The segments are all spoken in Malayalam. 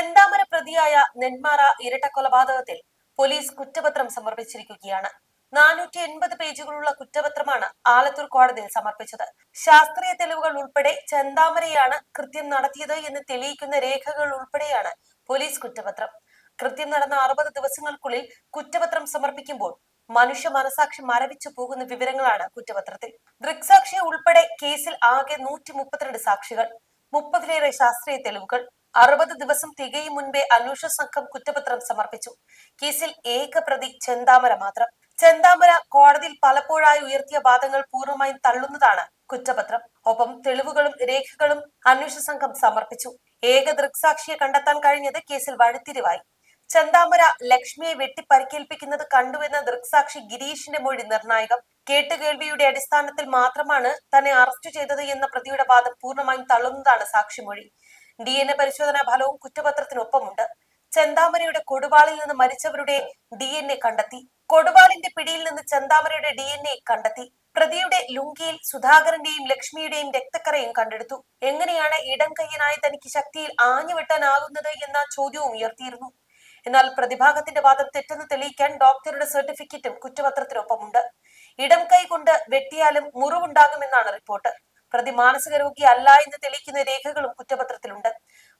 ചെന്താമര പ്രതിയായ നെന്മാറ ഇരട്ട കൊലപാതകത്തിൽ പോലീസ് കുറ്റപത്രം സമർപ്പിച്ചിരിക്കുകയാണ്. നാനൂറ്റി എൺപത് പേജുകളുള്ള കുറ്റപത്രമാണ് ആലത്തൂർ കോടതിയിൽ സമർപ്പിച്ചത്. ശാസ്ത്രീയ തെളിവുകൾ ഉൾപ്പെടെ ചെന്താമരയാണ് കൃത്യം നടത്തിയത് എന്ന് തെളിയിക്കുന്ന രേഖകൾ ഉൾപ്പെടെയാണ് പോലീസ് കുറ്റപത്രം. കൃത്യം നടന്ന അറുപത് ദിവസങ്ങൾക്കുള്ളിൽ കുറ്റപത്രം സമർപ്പിക്കുമ്പോൾ മനുഷ്യ മനസാക്ഷി മരവിച്ചു പോകുന്ന വിവരങ്ങളാണ് കുറ്റപത്രത്തിൽ. ദൃക്സാക്ഷി ഉൾപ്പെടെ കേസിൽ ആകെ നൂറ്റി മുപ്പത്തിരണ്ട് സാക്ഷികൾ. മുപ്പതിലേറെ ശാസ്ത്രീയ തെളിവുകൾ. അറുപത് ദിവസം തികയും മുൻപേ അന്വേഷണ സംഘം കുറ്റപത്രം സമർപ്പിച്ചു. കേസിൽ ഏക പ്രതി ചെന്താമര മാത്രം. ചെന്താമര കോടതിയിൽ പലപ്പോഴായി ഉയർത്തിയ വാദങ്ങൾ പൂർണമായും തള്ളുന്നതാണ് കുറ്റപത്രം. ഒപ്പം തെളിവുകളും രേഖകളും അന്വേഷണ സംഘം സമർപ്പിച്ചു. ഏക ദൃക്സാക്ഷിയെ കണ്ടെത്താൻ കഴിഞ്ഞത് കേസിൽ വഴിത്തിരിവായി. ചെന്താമര ലക്ഷ്മിയെ വെട്ടി പരിക്കേൽപ്പിക്കുന്നത് കണ്ടുവെന്ന ദൃക്സാക്ഷി ഗിരീഷിന്റെ മൊഴി നിർണായകം. കേട്ടുകേൾവിയുടെ അടിസ്ഥാനത്തിൽ മാത്രമാണ് തന്നെ അറസ്റ്റ് ചെയ്തത് എന്ന പ്രതിയുടെ വാദം പൂർണമായും തള്ളുന്നതാണ് സാക്ഷിമൊഴി. ഡി എൻ എ പരിശോധനാ ഫലവും കുറ്റപത്രത്തിനൊപ്പമുണ്ട്. ചെന്താമരയുടെ കൊടുവാളിൽ നിന്ന് മരിച്ചവരുടെ ഡി എൻ എ കണ്ടെത്തി. കൊടുവാളിന്റെ പിടിയിൽ നിന്ന് ചെന്താമരയുടെ ഡി എൻ എ കണ്ടെത്തി. പ്രതിയുടെ ലുങ്കിയിൽ സുധാകരന്റെയും ലക്ഷ്മിയുടെയും രക്തക്കറയും കണ്ടെടുത്തു. എങ്ങനെയാണ് ഇടം കയ്യനായ തനിക്ക് ശക്തിയിൽ ആഞ്ഞു വെട്ടാനാകുന്നത് എന്ന ചോദ്യവും ഉയർത്തിയിരുന്നു. എന്നാൽ പ്രതിഭാഗത്തിന്റെ വാദം തെറ്റെന്ന് തെളിയിക്കാൻ ഡോക്ടറുടെ സർട്ടിഫിക്കറ്റും കുറ്റപത്രത്തിനൊപ്പമുണ്ട്. ഇടം കൈ കൊണ്ട് വെട്ടിയാലും മുറിവുണ്ടാകുമെന്നാണ് റിപ്പോർട്ട്. പ്രതി മാനസിക രോഗി അല്ല എന്ന് തെളിയിക്കുന്ന രേഖകളും കുറ്റപത്രത്തിലുണ്ട്.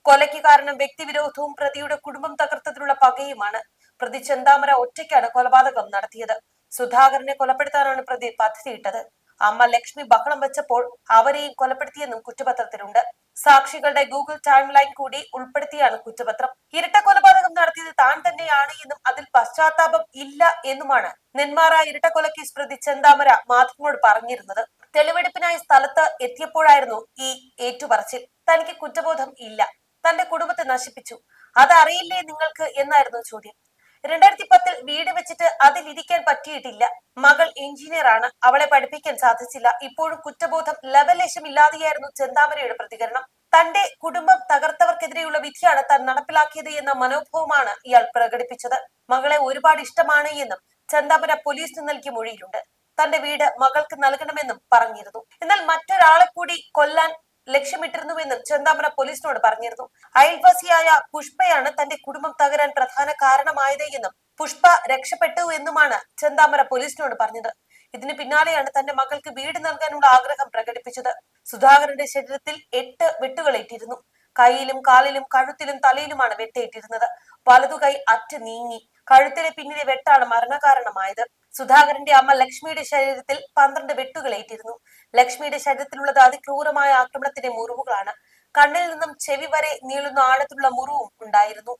കൊലയ്ക്ക് കാരണം വ്യക്തിവിരോധവും പ്രതിയുടെ കുടുംബം തകർത്തതിലുള്ള പകയുമാണ് പ്രതി ചെന്താമര ഒറ്റയ്ക്കാണ് കൊലപാതകം നടത്തിയത്. സുധാകരനെ കൊലപ്പെടുത്താനാണ് പ്രതി പദ്ധതിയിട്ടത്. അമ്മ ലക്ഷ്മി ബഹളം വെച്ചപ്പോൾ അവരെയും കൊലപ്പെടുത്തിയെന്നും കുറ്റപത്രത്തിലുണ്ട്. സാക്ഷികളുടെ ഗൂഗിൾ ടൈം ലൈൻ കൂടി ഉൾപ്പെടുത്തിയാണ് കുറ്റപത്രം. ഇരട്ട കൊലപാതകം നടത്തിയത് താൻ തന്നെയാണ് എന്നും അതിൽ പശ്ചാത്താപം ഇല്ല എന്നുമാണ് നെന്മാറ ഇരട്ട കൊലക്കേസ് പ്രതി ചെന്താമര മാധ്യമങ്ങളോട് പറഞ്ഞിരുന്നത്. തെളിവെടുപ്പിനായി സ്ഥലത്ത് എത്തിയപ്പോഴായിരുന്നു ഈ ഏറ്റുപറച്ചിൽ. തനിക്ക് കുറ്റബോധം ഇല്ല. തന്റെ കുടുംബത്തെ നശിപ്പിച്ചു. അതറിയില്ലേ നിങ്ങൾക്ക് എന്നായിരുന്നു ചോദ്യം? രണ്ടായിരത്തി പത്തിൽ വീട് വെച്ചിട്ട് അതിലിരിക്കാൻ പറ്റിയിട്ടില്ല. മകൾ എഞ്ചിനീയർ ആണ് അവളെ പഠിപ്പിക്കാൻ സാധിച്ചില്ല. ഇപ്പോഴും കുറ്റബോധം ലവലേശം ഇല്ലാതെയായിരുന്നു ചെന്താമരയുടെ പ്രതികരണം. തന്റെ കുടുംബം തകർത്തവർക്കെതിരെയുള്ള വിധിയാണ് താൻ നടപ്പിലാക്കിയത് എന്ന മനോഭാവമാണ് ഇയാൾ പ്രകടിപ്പിച്ചത്. മകളെ ഒരുപാട് ഇഷ്ടമാണ് എന്നും ചെന്താമര പോലീസിന് നൽകിയ മൊഴിയിലുണ്ട്. തന്റെ വീട് മകൾക്ക് നൽകണമെന്നും പറഞ്ഞിരുന്നു. എന്നാൽ മറ്റൊരാളെ കൂടി കൊല്ലാൻ ലക്ഷ്യമിട്ടിരുന്നുവെന്നും ചെന്താമര പോലീസിനോട് പറഞ്ഞിരുന്നു. അയൽവാസിയായ പുഷ്പയാണ് തന്റെ കുടുംബം തകരാൻ പ്രധാന കാരണമായത് എന്നും പുഷ്പ രക്ഷപ്പെട്ടു എന്നുമാണ് ചെന്താമര പോലീസിനോട് പറഞ്ഞത്. ഇതിന് പിന്നാലെയാണ് തന്റെ മകൾക്ക് വീട് നൽകാനുള്ള ആഗ്രഹം പ്രകടിപ്പിച്ചത്. സുധാകരന്റെ ശരീരത്തിൽ എട്ട് വെട്ടുകളേറ്റിരുന്നു കൈയിലും കാലിലും കഴുത്തിലും തലയിലുമാണ് വെട്ടേറ്റിരുന്നത്. വലതുകൈ അറ്റ് നീങ്ങി. കഴുത്തിലെ പിന്നിലെ വെട്ടാണ് മരണകാരണമായത്. സുധാകരന്റെ അമ്മ ലക്ഷ്മിയുടെ ശരീരത്തിൽ പന്ത്രണ്ട് വെട്ടുകളേറ്റിരുന്നു ലക്ഷ്മിയുടെ ശരീരത്തിലുള്ളത് അതിക്രൂരമായ ആക്രമണത്തിന്റെ മുറിവുകളാണ്. കണ്ണിൽ നിന്നും ചെവി വരെ നീളുന്ന ആഴത്തിലുള്ള മുറിവും ഉണ്ടായിരുന്നു.